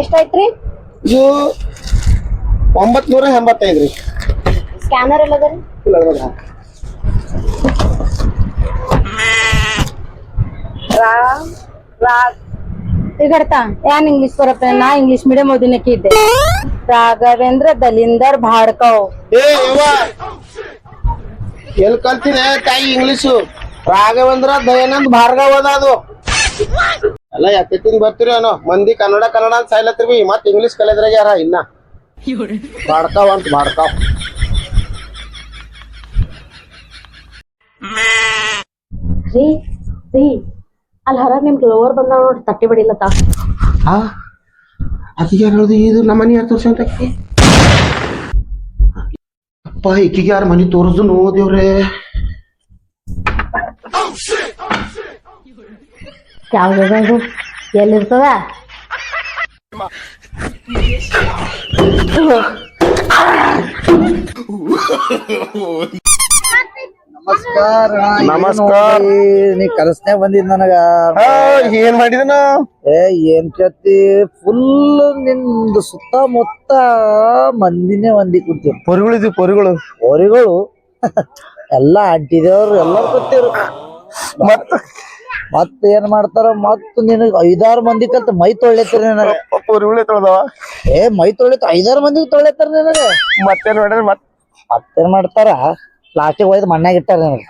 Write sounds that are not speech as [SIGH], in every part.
ಎಷ್ಟಾಯ್ತ್ರಿ? ಇದು ಒಂಬತ್ ನೂರ ಎಂಬತ್ತೈದು ರೀ. ಸ್ಕ್ಯಾನರ್ ಎಲ್ಲ ಅದರಿ ಇಲ್ಲ ಅದ್ರಾಗ ಹಾಕ್. ರಾಮ್ ರಾಗ್. ಇಗಡ್ತಾ ಏನ್ ಇಂಗ್ಲಿಷ್ ಬರತ್ತೆ? ನಾ ಇಂಗ್ಲಿಷ್ ಮೀಡಿಯಂ ಓದಿನಕ್ಕೆ ಇದ್ದೆ. ರಾಘವೇಂದ್ರ ದಲಿಂದರ್ ಭಾಡ್ಕವ್ ಏ ಯವ್ವ! ಎಲ್ಲಿ ಕಲ್ತಿದೆ ತಾಯಿ ಇಂಗ್ಲಿಷು ರಾಘವೇಂದ್ರ ದಯಾನಂದ್ ಭಾರ್ಗವ ಅದ ಅದು. ಎಲ್ಲ ಎತ್ತಿನ ಬರ್ತೀರಿ ಏನೋ? ಮಂದಿ ಕನ್ನಡ ಕನ್ನಡ ಅಂತ ಸಾಯ್ಲತ್ರಿ ಮತ್ ಇಂಗ್ಲಿಷ್ ಕಲಿದ್ರಾಗ ಯಾರ? ಇನ್ನ. ಮಾಡ್ತಾವ ಅಂತ ಮಾಡ್ತಾವ ರೀ ರೀ. ಅಲ್ಲಿ ಹೊರಗ್ ನಿಮ್ಗೆ ಲೋವರ್ ಬಂದಾವ ನೋಡ್ರಿ ತಟ್ಟಿ ಬಡಿಲತ್ತ. ಆ? ಅದಕ್ಕೆ ಯಾರು ಇದು ನಮ್ಮ ಮನೆ ಯಾರು ತೋರ್ಸಂತ ಅಪ್ಪ ಈಕಿಗೆ ಯಾರು ಮನಿ ತೋರಿಸ್ದು ನೋ ದೇವ್ರೆ? ಯಾವ್ದು ಎಲ್ಲಿರ್ತದ ನಮಸ್ಕಾರ. ನಮಸ್ಕಾರ. ನೀ ಕನಸ್ನ್ಯಾಗ ಬಂದಿದ್ ನನಗ. ಏನ್ ಮಾಡಿದನ ಏ ಏನ್ ಕತ್ತಿ ಫುಲ್ನಿಂದ ಸುತ್ತಮುತ್ತ ಮಂದಿನೇ ಮಂದಿ ಪೊರಿಗಳು ಪೊರಿಗಳಿದ್ವಿ ಪೊರಿಗಳು. ಪೊರಿಗಳು? ಎಲ್ಲಾ ಅಂಟಿದೇವ್ರು ಎಲ್ಲಾರು ಕೂತಿರು. [LAUGHS] ಮತ್ತ ಮತ್ ಏನ್ ಮಾಡ್ತಾರ ಮತ್ ನಿನಗ ಐದಾರು ಮಂದಿ ಕಲ್ತ ಮೈ ತೊಳೆತ್ರಿ ನನಗ. ತೊಳ್ದವ? ಏ ಮೈ ತೊಳಿತ ಐದಾರು ಮಂದಿ ತೊಳೆತಾರ ನನಗ. ಮತ್ತೇನ್ ಮಾಡ್ರಿ ಮತ್ ಮತ್ತೇನ್ ಮಾಡ್ತಾರ? ಪ್ಲಾಸ್ಟಿಕ್ ಒಯ್ದು ಮಣ್ಣಾಗ ಇಟ್ಟಾರ ನನಗ.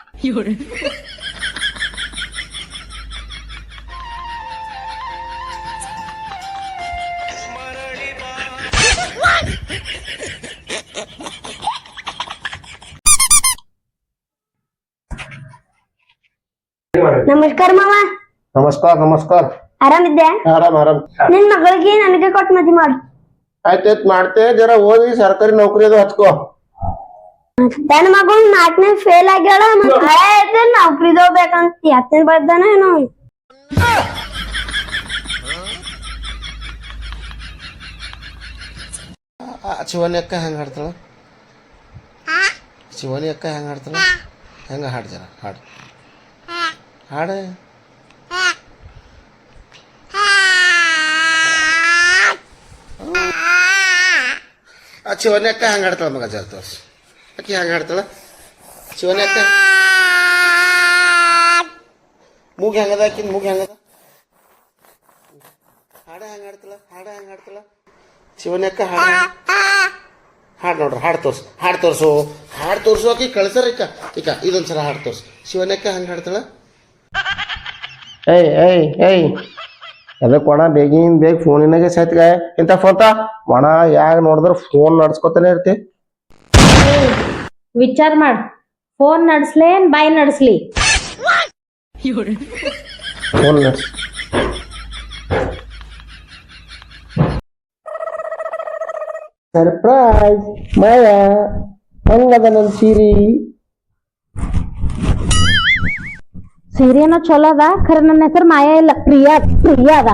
ನಮಸ್ಕಾರ ನಮಸ್ಕಾರ. ಆರಾಮಿದ್ದೆ? ಆರಾಮ್ ಆರಾಮ್. ನಿನ್ ಮಗಳಿಗೆ ನನಗೆ ಕೊಟ್ಟು ಮದ್ವೆ ಮಾಡು. ಆಯ್ತಾಯ್ತು ಮಾಡ್ತೆ. ಜರ ಓದಿ ಸರ್ಕಾರಿ ನೌಕರಿ ಅದು ಹಚ್ಕೋ ನನ್ನ ಮಗಳು ನಾಲ್ಕನೇ ಫೇಲ್ ಆಗ್ಯಾಳ ಮತ್ತೆ ನೌಕರಿ ಹೋಗ್ಬೇಕಂತ ಹತ್ತನೇ ಬರ್ದಾನ ಏನೋ. ಶಿವನಿ ಅಕ್ಕ ಹೆಂಗ ಹಾಡ್ತಾಳ? ಶಿವನಿ ಅಕ್ಕ ಹೆಂಗ ಹಾಡ್ತಾಳ? ಹೆಂಗ ಹಾಡ್ ಜರ ಹಾಡು. ಹಾಡ. ಆ ಹಂಗ ಅಕ್ಕ ಹಂಗೆ ಮಗ ಜರ ವರ್ಷ? ಅಕ್ಕಿ ಹಂಗೆ ಆಡ್ತಾಳ? ಶಿವನಿ ಅಕ್ಕ ಮೂಗ್ ಹೆಂಗದ ಆಕಿನ? ಮೂಗ್ ಹೆಂಗದ ಹಾಡ ಹೆಂಗೆ ಆಡ್ತಾಳ? ಹಾಡ ಹೆಂಗೆ ಆಡ್ತಾಳ? ಶಿವನಿ ಅಕ್ಕ ಹಾಡ ಹಾಡು ನೋಡ್ರಿ, ಹಾಡು ತೋರ್ಸು ಹಾಡು ತೋರ್ಸು. ಹಾಡು ತೋರ್ಸು ಆಕಿ, ಕಳ್ಸರ ಇಕ್ಕ ಇಕ್ಕ ಇದೊಂದ್ಸಲ ಹಾಡು ತೋರ್ಸು. ಶಿವನಕ್ಕ ಹಂಗೆ ಹಾಡ್ತಾಳ? ಏಯ್ ಏಯ್ ಏಯ್. ಅದಕ್ಕೆ ಒಣ ಬೇಗಿನ ಬೇಗ ಫೋನಿನಾಗೆ ಸತ್ಗ ಇಂಥ ಫೋನ್ ತಾ? ಒಣ ಯಾಗ ನೋಡಿದ್ರೆ ಫೋನ್ ನಡ್ಸ್ಕೊತಾನೆ ಇರ್ತಿ. ವಿಚಾರ ಮಾಡ್. ಫೋನ್ ನಡ್ಸ್ಲೇನ್ ಬಾಯಿ ನಡ್ಸ್ಲಿ. ಫೋನ್ ನಡ್ಸ್. ಸರ್ಪ್ರೈಸ್ ಮಾಯ ಹಂಗದ ನನ್ನ ಸೀರಿ. ಸೀರೆನೋ ಚಲೋ ಅದ ಖರೆ ನನ್ನ ಹೆಸರು ಮಾಯಾ ಇಲ್ಲ ಪ್ರಿಯಾ ಪ್ರಿಯಾ ಅದ.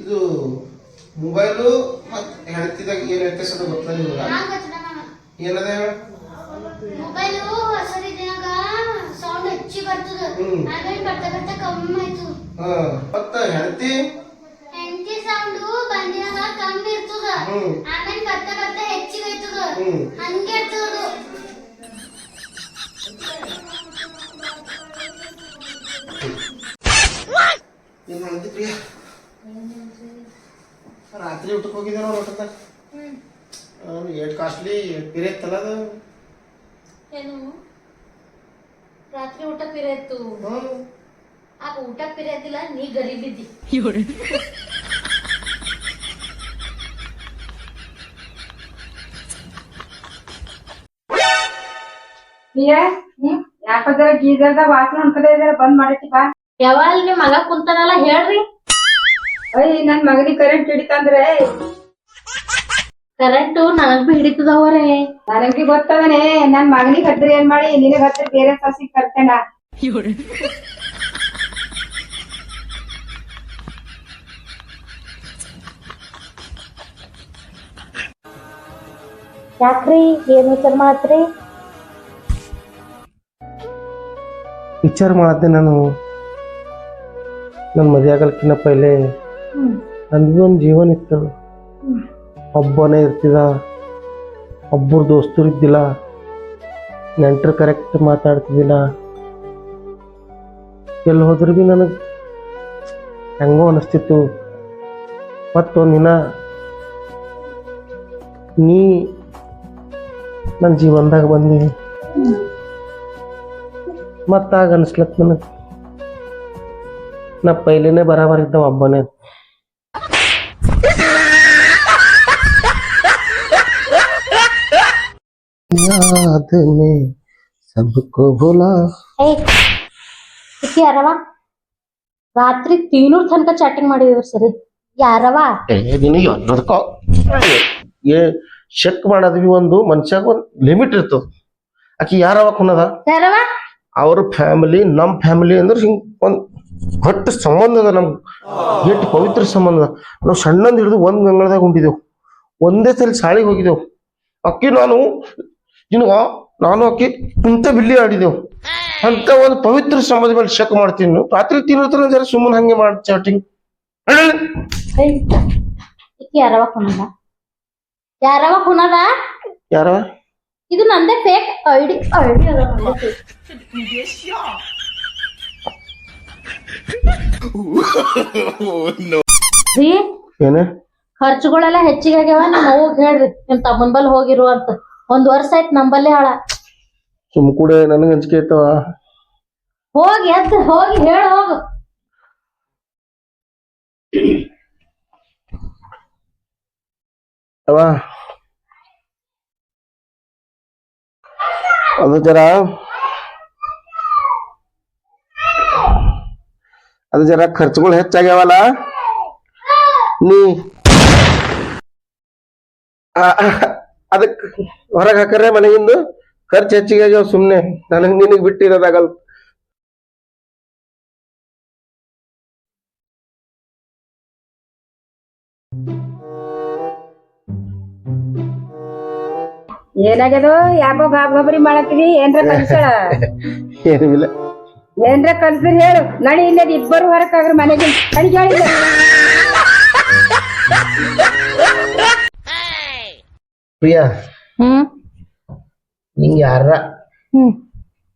ಇದು ಮೊಬೈಲು ಮತ್ತು ಹೆಣ್ತಿದಾಗ ಏನು ವ್ಯತ್ಯಾಸ ಗೊತ್ತಿಲ್ಲ ಗೊತ್ತಲ್ಲ ನಿಮ್ಗೆ? ಏನದ ಹೇಳ? ಮೊಬೈಲು ಹೊಸರಿ ದಿನಾಗ ಸೌಂಡ್ ಹೆಚ್ಚಿ ಬರ್ತದ. ಹ್ಮ್. ಆಮೇಲೆ ಬರ್ತಾ ಬರ್ತಾ ಕಮ್ಮಿ ಆಯ್ತು. ಹಾ ಮತ್ತ ಹೆಣ್ತಿ ಹೆಂಡತಿ ಸೌಂಡ್ ಬಂದಿನಾಗ ಕಮ್ಮಿ ಇರ್ತದ. ಹ್ಮ್. ಆಮೇಲೆ ಬರ್ತಾ ಬರ್ತಾ ಹೆಚ್ಚಿಗೆ ಆಯ್ತದ ಹ್ಮ್. ಹಂಗೆ ಇರ್ತದ ಅದು. ಏನು ಮಾಡಿದ್ರಿ ಪ್ರಿಯ ರಾತ್ರಿ ಊಟಕ್ಕೆ? ಹೋಗಿದ್ದೆ ನೋಡಿ ಊಟದ ಏಟ್ ಕಾಸ್ಟ್ಲಿ ಪಿರಿ ಇತ್ತಲ್ಲ ಅದು. ಏನು? ರಾತ್ರಿ ಊಟ ಪಿರಿ ಇತ್ತು ಆ ಊಟ ಪಿರಿಯದಿಲ್ಲ ನೀ ಗರೀಬಿದ್ದಿ. ಯಾಕಂದ್ರೆ ಗೀಜರ್ದ ವಾಸನೆ ಹೊಂದ್ಕಡೆ ಇದಾರೆ ಬಂದ್ ಮಾಡೈತಿ ಬಾ. ಯಾವಾಗ ನಿಮ್ ಮಗ ಕುಂತಾನಲ್ಲ ಹೇಳ್ರಿ. ಅಯ್ಯ ನನ್ ಮಗನಿಗೆ ಕರೆಂಟ್ ಹಿಡಿತಂದ್ರೆ. ಕರೆಂಟ್ ನನಗ್ ಬಿ ಹಿಡಿತದವ್ರೆ. ನನಗೆ ಗೊತ್ತದನೆ ನನ್ ಮಗನಿಗೆ ಹತ್ತಿರ ಏನ್ ಮಾಡಿ ನಿನಗ್ ಹತ್ತಿರ ಬೇರೆ ಸಸಿ ಕರ್ತೇನ ಯಾಕ್ರಿ ಏನು ವಿಚಾರ ಮಾಡತ್ರಿ? ವಿಚಾರ ಮಾಡತ್ತೆ ನಾನು. ನನ್ನ ಮದುವೆ ಆಗಲ್ಕಿನ್ನ ಪೈಲೆ ನನಗೂ ಒಂದು ಜೀವನ ಇತ್ತು. ಒಬ್ಬನೇ ಇರ್ತಿದ ಒಬ್ಬರು ದೋಸ್ತರು ಇದ್ದಿಲ್ಲ. ನೆಂಟರು ಕರೆಕ್ಟ್ ಮಾತಾಡ್ತಿದ್ದಿಲ್ಲ. ಎಲ್ಲಿ ಹೋದ್ರು ಭೀ ನನಗೆ ಹೆಂಗೋ ಅನಿಸ್ತಿತ್ತು. ಮತ್ತೊಂದಿನ ನೀ ನನ್ನ ಜೀವನದಾಗ ಬಂದಿ. ಮತ್ತಾಗ ಅನಿಸ್ಲತ್ ನನಗೆ ನಾ ಪೈಲೇನೆ ಬರಾಬರ್ ಇದ್ದ ಒಬ್ಬನೇ याद में सबको भुला ಏ ಯಾರವ ರಾತ್ರಿ ತೀನೂರ್ ತನಕ ಚಾಟಿಂಗ್ ಮಾಡಿದ್ರು ಸರಿ ಯಾರವ ಏ ನಿನಗೆ ಅನ್ನೋದಕ್ಕೋ ಏ ಚೆಕ್ ಮಾಡೋದ್ವಿ ಒಂದು ಮನುಷ್ಯಾಗ ಒಂದು ಲಿಮಿಟ್ ಇರ್ತದ ಆಕಿ ಯಾರವ ಕುನದ ಯಾರವ ಅವ್ರ ಫ್ಯಾಮಿಲಿ ನಮ್ಮ ಫ್ಯಾಮಿಲಿ ಅಂದ್ರೆ ಹಿಂಗೆ ಒಂದು ಘಟ್ಟ ಸಂಬಂಧ ಅದ ನಮ್ಗೆ. ಎಷ್ಟು ಪವಿತ್ರ ಸಂಬಂಧ ಅದ. ನಾವು ಸಣ್ಣಂದು ಹಿಡಿದು ಒಂದು ಗಂಗಳದಾಗ ಉಂಟಿದೆವು ಒಂದೇ ಸಲ ಶಾಲೆಗೆ ಹೋಗಿದ್ದೆವು ಅಕ್ಕಿ ನಾನು ಇನ್ನು ನಾನು ಅಕ್ಕಿ ಕುಂತ ಬಿಲ್ಲಿ ಆಡಿದೆವು. ಅಂತ ಒಂದು ಪವಿತ್ರ ಸಂಬಂಧ ಮೇಲೆ ಶಕ್ ಮಾಡ್ತೀನಿ. ರಾತ್ರಿ ತಿನ್ನೋತ್ರ ಜರ ಸುಮ್ಮನೆ ಹಂಗೆ ಮಾಡಿ ಚಾಟಿಂಗ್ ಯಾರವ ಕುನದ ಯಾರವ ಕುನದ ಯಾರ ಇದು ನಂದೇ ಫೇಕ್ ಐಡಿ ಐಡಿ ಅದ ಏನ? ಖರ್ಚುಗಳೆಲ್ಲ ಹೆಚ್ಚಿಗೆ ಆಗ್ಯಾವ ನಮ್ಮ ಹೇಳ್ರಿ. ನಿಮ್ ತಮ್ಮನ್ ಬಲ್ ಹೋಗಿರು ಅಂತ. ಒಂದ್ ವರ್ಷ ಆಯ್ತು ನಂಬಲ್ಲೇ ಹಾಳ. ಸುಮ್ ಕೂಡ ನನಗ ಅಂಜಿಕೆ ಆಯ್ತವ ಹೋಗಿ ಎದ್ದು ಹೋಗಿ ಹೇಳ ಹೋಗು. ಅವ ಅದು ಜರ ಅದು ಜರ ಖರ್ಚುಗಳು ಹೆಚ್ಚಾಗ್ಯಾವಲ್ಲ? ನೀ ಅದಕ್ಕೆ ಹೊರಗೆ ಹಾಕರೆ ಮನೆಗಿಂದು ಖರ್ಚು ಹೆಚ್ಚಿಗೆ ಆಗ್ಯಾವ ಸುಮ್ಮನೆ ನನಗೆ ನಿನಗೆ ಬಿಟ್ಟಿರೋದಾಗಲ್ಲ ಏನಾಗ್ಯದೋ ಯಾಕೋ ಗಾಬರಿ ಮಾಡತ್ತೀವಿ ಏನ್ರ ಕಲ್ಸಳ [LAUGHS] ಏನಿಲ್ಲ ಏನ್ರ ಕಲ್ಸಿದ್ರೆ ಹೇಳು. ನಡಿ ಇಲ್ಲದ ಇಬ್ಬರು ಹೊರಕಾಗ್ರ ಮನೆಗೆ. ನಡಿ ಹೇಳಿಲ್ಲ ಪ್ರಿಯಾ ಹ್ಮ್. ನಿಂಗೆ ಯಾರ ಹ್ಮ್.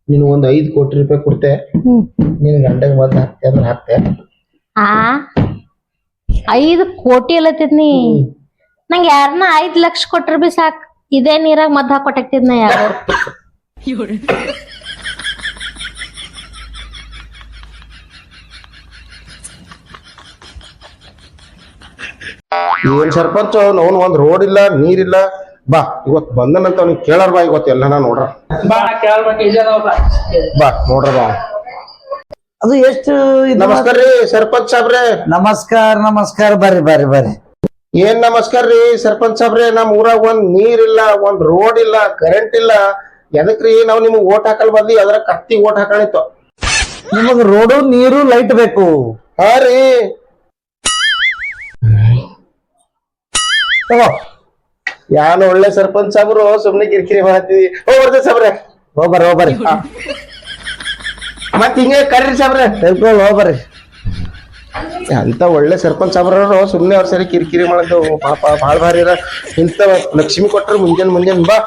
ನೀನು ಒಂದ್ ಐದ್ ಕೋಟಿ ರೂಪಾಯಿ ಕೊಡ್ತೆ. ಹ್ಮ್. ನಿನ್ ಗಂಡಗ್ ಬಂದ್ ಹಾಕ್ತೆ ಅಂದ್ರೆ ಹಾಕ್ತೆ. ಆ? ಐದು ಕೋಟಿ ಅಲ್ಲತ್ತಿದ್ನಿ. ನಂಗೆ ಯಾರನ್ನ ಐದ್ ಲಕ್ಷ ಕೊಟ್ರ ಬಿ ಸಾಕ್. ಇದೇ ನೀರಾಗ ಮದ್ದು ಹಾಕೊಟ್ಟಿದ್ನ ಯಾರು? ಏನ್ ಸರ್ಪಂಚ ಅವ್ನು ಒಂದ್ ರೋಡ್ ಇಲ್ಲ ನೀರಿಲ್ಲ ಬಾ ಇವತ್ ಬಂದನಂತ ಅವ್ನಿಗೆ ಕೇಳಾರ ಬಾ ಇವತ್ತು ಎಲ್ಲ ನೋಡ್ರ. ಬಾ ನೋಡ್ರ ಬಾ. ಅದು ಎಷ್ಟು ನಮಸ್ಕಾರ ರೀ ಸರ್ಪಂಚ್ ಸಾಬ್ರೆ. ನಮಸ್ಕಾರ ನಮಸ್ಕಾರ. ಬರ್ರಿ ಬರ್ರಿ ಬರ್ರಿ. ಏನ್ ನಮಸ್ಕಾರ ರೀ ಸರ್ಪಂಚ್ ಸಾಬ್ರೆ ನಮ್ ಊರಾಗ ಒಂದ್ ನೀರ್ ಇಲ್ಲ ಒಂದ್ ರೋಡ್ ಇಲ್ಲ ಕರೆಂಟ್ ಇಲ್ಲ. ಎದಕ್ರಿ ನಾವ್ ನಿಮ್ಗ್ ಓಟ್ ಹಾಕಲ್ ಬಂದ್ವಿ ಅದ್ರ ಕತ್ತಿ ಓಟ್ ಹಾಕಣಿತ್ತು. ನಿಮಗ್ ರೋಡು ನೀರು ಲೈಟ್ ಬೇಕು. ಹಾ ರೀ. ಯಾನ್ ಒಳ್ಳೆ ಸರ್ಪಂಚ್ ಸಾಬ್ರು ಸುಮ್ನೆ ಕಿರಿಕಿರಿ ಮಾಡತ್ತಿದಿ ಬರ್ತೇವೆ ಸಾಬ್ರೆ. ಹೋಗ್ಬರ್ರಿ ಹೋಗ್ಬರ್ರಿ ಮತ್ ಹಿಂಗೆ ಕರ್ರಿ ಸಾಬ್ರೆ. ಹೋಗ್ಬರ್ರಿ ಅಂತ ಒಳ್ಳೆ ಸರ್ಪಂಚ್ ಸಾಬ್ರವ್ರು ಸುಮ್ಮನೆ ಅವ್ರ ಸರಿ ಕಿರಿಕಿರಿ ಮಾಡೋದು, ಪಾಪ ಭಾಳ ಭಾರಿ ಇಂತ ಲಕ್ಷ್ಮಿ ಕೊಟ್ಟರು ಮುಂಜಾನೆ ಮುಂಜಾನೆ ಬಾ.